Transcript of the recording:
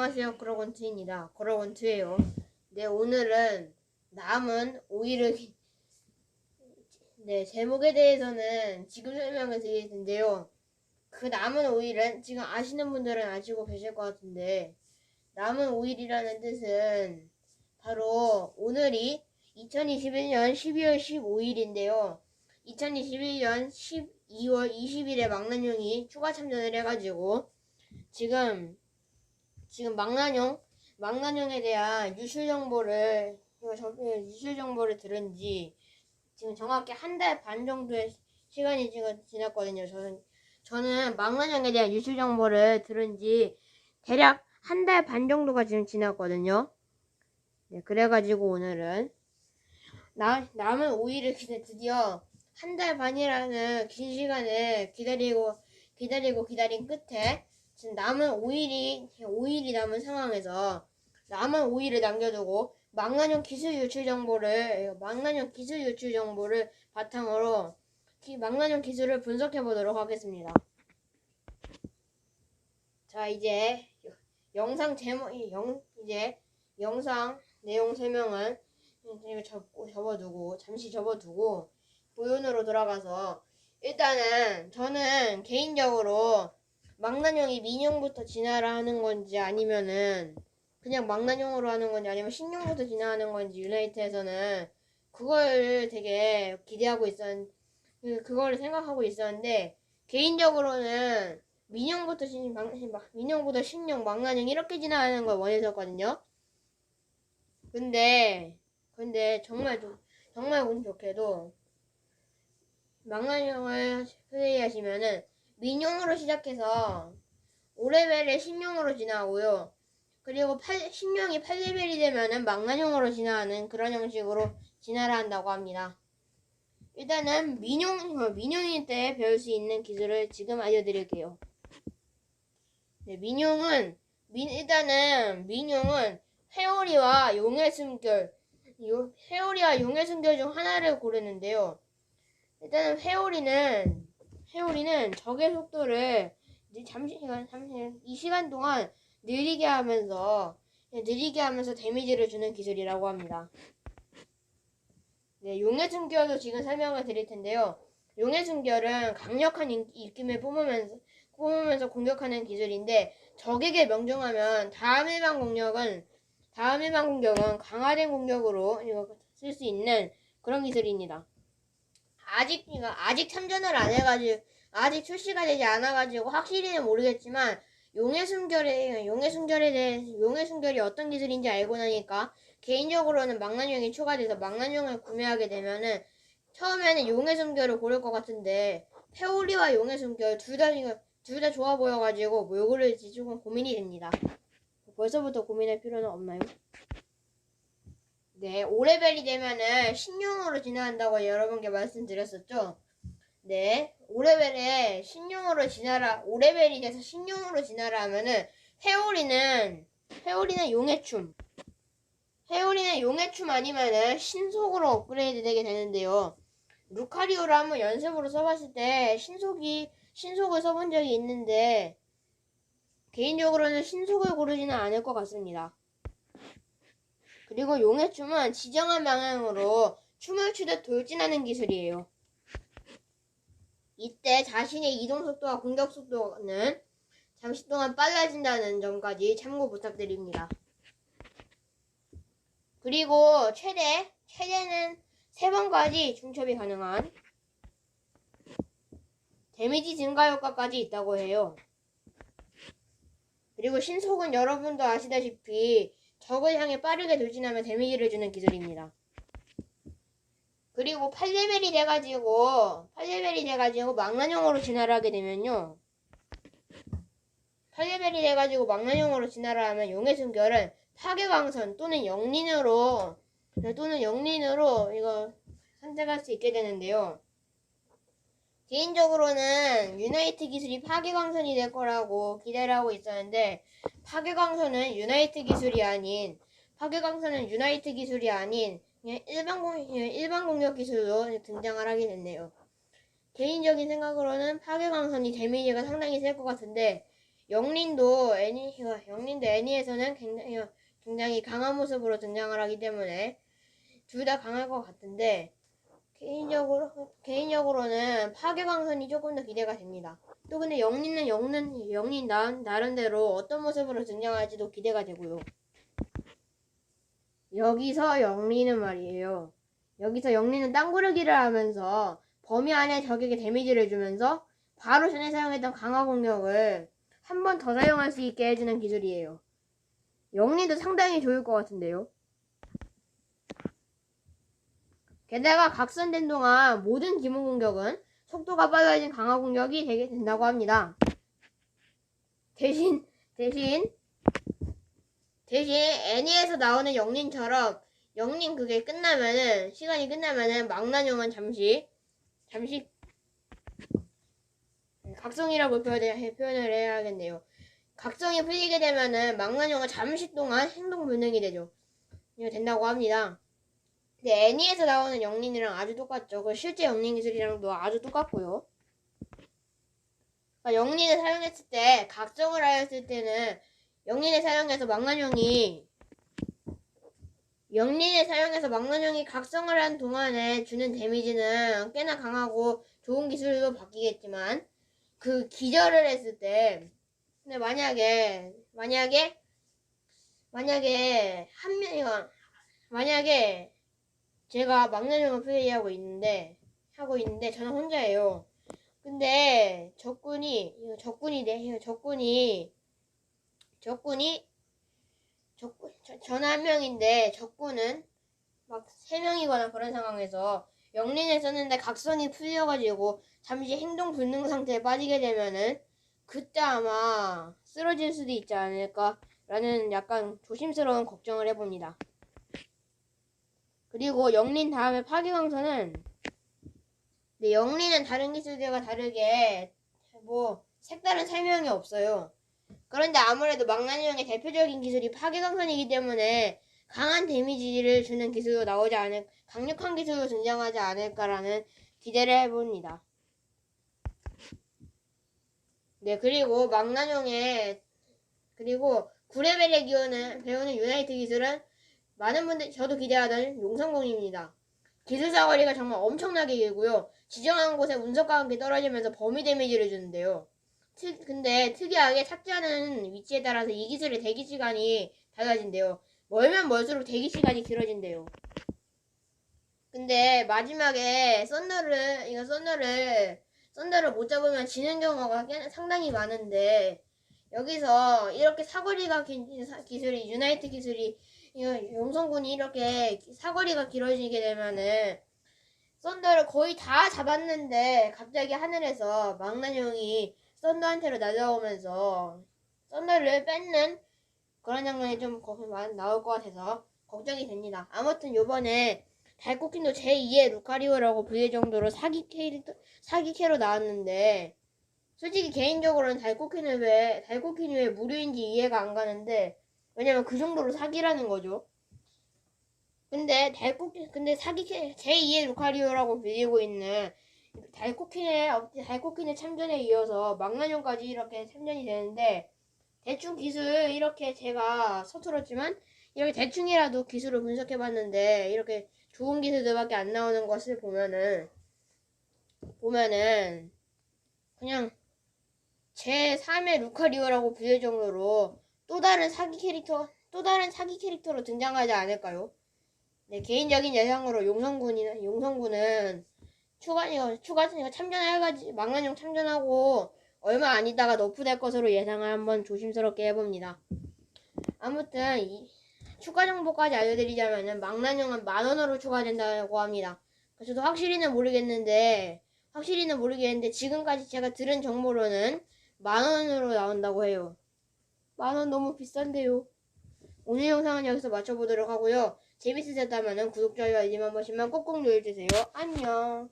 안녕하세요. 그러건트입니다. 그러건트예요. 네, 오늘은 남은 오일을 기- 네, 제목에 대해서는 지금 설명을 드릴 텐데요. 그 남은 오일은 지금 아시는 분들은 아시고 계실 것 같은데 남은 오일이라는 뜻은 바로 오늘이 2021년 12월 15일인데요. 2021년 12월 20일에 망나뇽이 추가 참전을 해가지고 지금 지금 망나뇽 망나뇽에 대한 유출 정보를 저- 유출 정보를 들은 지 지금 정확히 한 달 반 정도의 시간이 지금 지났거든요. 저는 저는 망나뇽에 대한 유출 정보를 들은 지 대략 한 달 반 정도가 지금 지났거든요. 네, 그래가지고 오늘은 나, 남은 5일을 기다 드디어 한 달 반이라는 긴 시간을 기다리고 기다리고 기다린 끝에 지금 남은 5일이 5일이 남은 상황에서 남은 5일을 남겨두고 망나뇽 기술 유출 정보를 망나뇽 기술 유출 정보를 바탕으로 기- 망나뇽 기술을 분석해 보도록 하겠습니다. 자 이제 여- 영상 제목 이영 이제 영상 내용 설명은 이거 접어두고 잠시 접어두고 보연으로 돌아가서 일단은 저는 개인적으로 망나뇽이 민용부터 진화를 하는 건지 아니면은 그냥 망나뇽으로 하는 건지 아니면 신용부터 진화하는 건지 유나이트에서는 그걸 되게 기대하고 있었 그- 그거를 생각하고 있었는데 개인적으로는 민용부터 신 망, 막- 민용부터 신용 망나뇽 이렇게 진화하는 걸 원했었거든요. 근데 근데 정말 좋- 정말 운 좋게도 망나뇽을 플레이하시면은 민용으로 시작해서 5레벨에 신용으로 진화하고요. 그리고 8, 신용이 8레벨이 되면은 망나뇽으로 진화하는 그런 형식으로 진화를 한다고 합니다. 일단은 민용, 어, 민용일 때 배울 수 있는 기술을 지금 알려드릴게요. 네, 민용은, 민, 일단은 민용은 회오리와 용의 숨결, 요, 회오리와 용의 숨결 중 하나를 고르는데요. 일단은 회오리는 회오리는 적의 속도를 잠시 시간 잠시 이 시간 동안 느리게 하면서 느리게 하면서 데미지를 주는 기술이라고 합니다. 네, 용의 숨결도 지금 설명을 드릴 텐데요. 용의 숨결은 강력한 인- 입김을 뿜으면서 뿜으면서 공격하는 기술인데 적에게 명중하면 다음 일반 공격은 다음 일반 공격은 강화된 공격으로 쓸 수 있는 그런 기술입니다. 아직 이거 아직 참전을 안 해가지고 아직 출시가 되지 않아가지고 확실히는 모르겠지만 용의 숨결에 용의 숨결에 대해 용의 숨결이 어떤 기술인지 알고 나니까 개인적으로는 망나뇽이 추가돼서 망나뇽을 구매하게 되면은 처음에는 용의 숨결을 고를 것 같은데 페오리와 용의 숨결 둘다 둘 다 좋아 보여가지고 뭘 고를지 조금 고민이 됩니다. 벌써부터 고민할 필요는 없나요? 네, 5레벨이 되면은 신용으로 진화한다고 여러분께 말씀드렸었죠? 네, 5레벨에 신용으로 진화라, 5레벨이 돼서 신용으로 진화를 하면은 회오리는, 회오리는 용의 춤. 회오리는 용의 춤 아니면은 신속으로 업그레이드 되게 되는데요. 루카리오를 한번 연습으로 써봤을 때 신속이, 신속을 써본 적이 있는데, 개인적으로는 신속을 고르지는 않을 것 같습니다. 그리고 용의 춤은 지정한 방향으로 춤을 추듯 돌진하는 기술이에요. 이때 자신의 이동 속도와 공격 속도는 잠시 동안 빨라진다는 점까지 참고 부탁드립니다. 그리고 최대, 최대는 3번까지 중첩이 가능한 데미지 증가 효과까지 있다고 해요. 그리고 신속은 여러분도 아시다시피 적을 향해 빠르게 돌진하며 데미지를 주는 기술입니다. 그리고 8레벨이 돼가지고 8레벨이 돼가지고 망나뇽으로 진화를 하게 되면요. 8레벨이 돼가지고 망나뇽으로 진화를 하면 용의 숨결은 파괴광선 또는 영린으로 또는 영린으로 이거 선택할 수 있게 되는데요. 개인적으로는 유나이트 기술이 파괴광선이 될 거라고 기대를 하고 있었는데 파괴광선은 유나이트 기술이 아닌 파괴광선은 유나이트 기술이 아닌 그냥 일반 공 일반 공격 기술로 등장을 하게 됐네요. 개인적인 생각으로는 파괴광선이 데미지가 상당히 셀 것 같은데 영린도 애니 영린도 애니에서는 굉장히 굉장히 강한 모습으로 등장을 하기 때문에 둘 다 강할 것 같은데 개인적으로 개인적으로는 파괴강선이 조금 더 기대가 됩니다. 또 근데 영린은 영린 영린 나, 나름대로 어떤 모습으로 등장할지도 기대가 되고요. 여기서 영린은 말이에요. 여기서 영린은 땅구르기를 하면서 범위 안에 적에게 데미지를 주면서 바로 전에 사용했던 강화 공격을 한 번 더 사용할 수 있게 해주는 기술이에요. 영린도 상당히 좋을 것 같은데요. 게다가 각선된 동안 모든 기본 공격은 속도가 빨라진 강화 공격이 되게 된다고 합니다. 대신 대신 대신 애니에서 나오는 영린처럼 영린 그게 끝나면은 시간이 끝나면은 망나뇽은 잠시 잠시 각성이라고 표현을, 해야겠네요. 각성이 풀리게 되면은 망나뇽은 잠시 동안 행동 불능이 되죠. 이거 된다고 합니다. 근데 애니에서 나오는 영린이랑 아주 똑같죠. 그 실제 영린 기술이랑도 아주 똑같고요. 그러니까 영린을 사용했을 때 각성을 하였을 때는 영린을 사용해서 망나뇽이 영린을 사용해서 망나뇽이 각성을 한 동안에 주는 데미지는 꽤나 강하고 좋은 기술로 바뀌겠지만 그 기절을 했을 때 근데 만약에 만약에 만약에 한 명이 만약에 제가 망나뇽을 플레이하고 있는데 하고 있는데 저는 혼자예요. 근데 적군이 이거 적군이 네 적군이 적군이 적군 전한 명인데 적군은 막 세 명이거나 그런 상황에서 영린을 썼는데 각성이 풀려가지고 잠시 행동 불능 상태에 빠지게 되면은 그때 아마 쓰러질 수도 있지 않을까라는 약간 조심스러운 걱정을 해봅니다. 그리고 영린 다음에 파괴강선은 네, 영린은 다른 기술들과 다르게 뭐 색다른 설명이 없어요. 그런데 아무래도 망나뇽의 대표적인 기술이 파괴강선이기 때문에 강한 데미지를 주는 기술로 나오지 않을 강력한 기술로 등장하지 않을까라는 기대를 해봅니다. 네 그리고 망나뇽의 그리고 9레벨에 기우는 배우는 유나이트 기술은 많은 분들 저도 기대하던 용성공입니다. 기술 사거리가 정말 엄청나게 길고요. 지정한 곳에 운석과 함께 떨어지면서 범위 데미지를 주는데요. 특, 근데 특이하게 삭제하는 위치에 따라서 이 기술의 대기 시간이 달라진대요. 멀면 멀수록 대기 시간이 길어진대요. 근데 마지막에 썬더를 이거 썬더를 썬더를 못 잡으면 지는 경우가 꽤 상당히 많은데 여기서 이렇게 사거리가 긴 기술이 유나이트 기술이 용성군이 이렇게 사거리가 길어지게 되면은 썬더를 거의 다 잡았는데 갑자기 하늘에서 망나뇽이 썬더한테로 날아오면서 썬더를 뺏는 그런 장면이 좀 거기 많이 나올 것 같아서 걱정이 됩니다. 아무튼 요번에 달코킨도 제2의 루카리오라고 불릴 정도로 사기 캐릭터 사기 캐로 나왔는데 솔직히 개인적으로는 달코킨을 왜 달코킨이 왜 무료인지 이해가 안 가는데 왜냐면 그 정도로 사기라는 거죠. 근데 달코킨 근데 사기 캐 제2의 루카리오라고 불리고 있는 달코킨의 달코킨의 참전에 이어서 망나뇽까지 이렇게 참전이 되는데 대충 기술 이렇게 제가 서툴었지만 이렇게 대충이라도 기술을 분석해봤는데 이렇게 좋은 기술들밖에 안 나오는 것을 보면은 보면은 그냥 제 3의 루카리오라고 불릴 정도로 또 다른 사기 캐릭터 또 다른 사기 캐릭터로 등장하지 않을까요? 네 개인적인 예상으로 용성군이나 용성군은 추가 추가 참전해가지고 망나뇽 참전하고 얼마 안 있다가 너프될 것으로 예상을 한번 조심스럽게 해봅니다. 아무튼 이 추가 정보까지 알려드리자면은 망나뇽은 만 원으로 추가된다고 합니다. 저도 확실히는 모르겠는데 확실히는 모르겠는데 지금까지 제가 들은 정보로는 만 원으로 나온다고 해요. 만 원 너무 비싼데요. 오늘 영상은 여기서 마쳐보도록 하고요. 재밌으셨다면 구독, 좋아요, 알림 한 번씩만 꼭꼭 눌러주세요. 안녕.